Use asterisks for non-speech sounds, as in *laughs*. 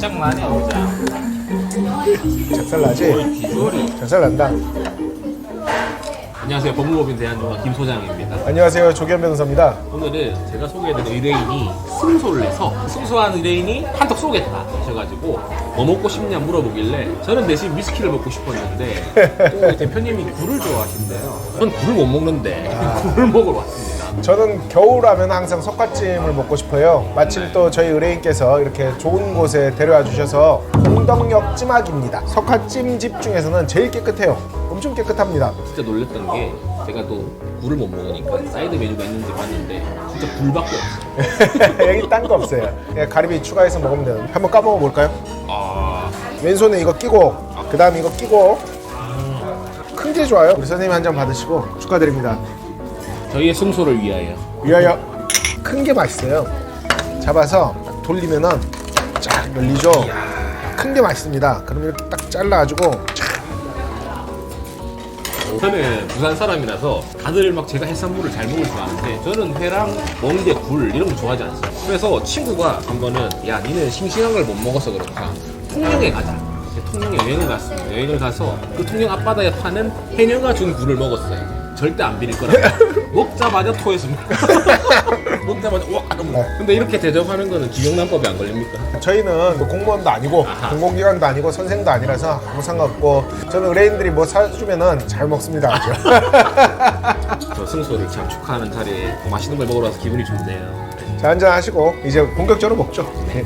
짱나네 진짜. 작살나지? 비주얼이. 작살난다. 안녕하세요 법무법인 대한중앙 김 소장입니다. 안녕하세요. 조기현 변호사입니다. 오늘은 제가 소개해드린 의뢰인이 승소를 해서 승소한 의뢰인이 한턱 쏘겠다 하셔가지고 뭐 먹고 싶냐 물어보길래 저는 대신 위스키를 먹고 싶었는데 *laughs* 또 대표님이 굴을 좋아하신대요. 전 굴을 못 먹는데 굴을 먹으러 왔습니다. 저는 겨울하면 항상 석가찜을 먹고 싶어요. 마침 또 저희 의뢰인께서 이렇게 좋은 곳에 데려와 주셔서 공덕역 찜학입니다. 석가찜 집 중에서는 제일 깨끗해요. 엄청 깨끗합니다. 진짜 놀랬던 게 제가 또 굴을 못 먹으니까 사이드 메뉴가 있는지 봤는데 진짜 굴밖에 없어요. *laughs* 여기 딴 거 없어요. 그냥 가리비 추가해서 먹으면 되는. 한번 까먹어 볼까요? 아 왼손에 이거 끼고, 그 다음 이거 끼고. 큰 게 좋아요. 우리 선생님 한 잔 받으시고 축하드립니다. 저희의 승소를 위하여 위하여 큰 게 맛있어요. 잡아서 딱 돌리면은 쫙 열리죠. 큰 게 맛있습니다. 그럼 이렇게 딱 잘라가지고 저는 부산 사람이라서 다들 막 제가 해산물을 잘 먹을 줄 아는데 저는 회랑 멍게, 굴 이런 거 좋아하지 않습니다. 그래서 친구가 한 번은 야 니는 싱싱한 걸 못 먹어서 그렇다. 통영에 가자. 통영에 여행을 갔습니다. 여행을 가서 그 통영 앞바다에 파는 해녀가 준 굴을 먹었어요. 절대 안 비릴 거라고. 먹자마자 토했습니다. 먹자마자 우와 이러면서. 근데 이렇게 대접하는 거는 기억난법이 안 걸립니까? 저희는 뭐 공무원도 아니고 공공기관도 아니고 선생도 아니라서 아무 상관없고 저는 의뢰인들이 뭐 사주면은 잘 먹습니다. *laughs* 저 승소를 참 축하하는 자리에 맛있는 걸 먹으러 와서 기분이 좋네요. 자 한잔 하시고 이제 본격적으로 먹죠. 네.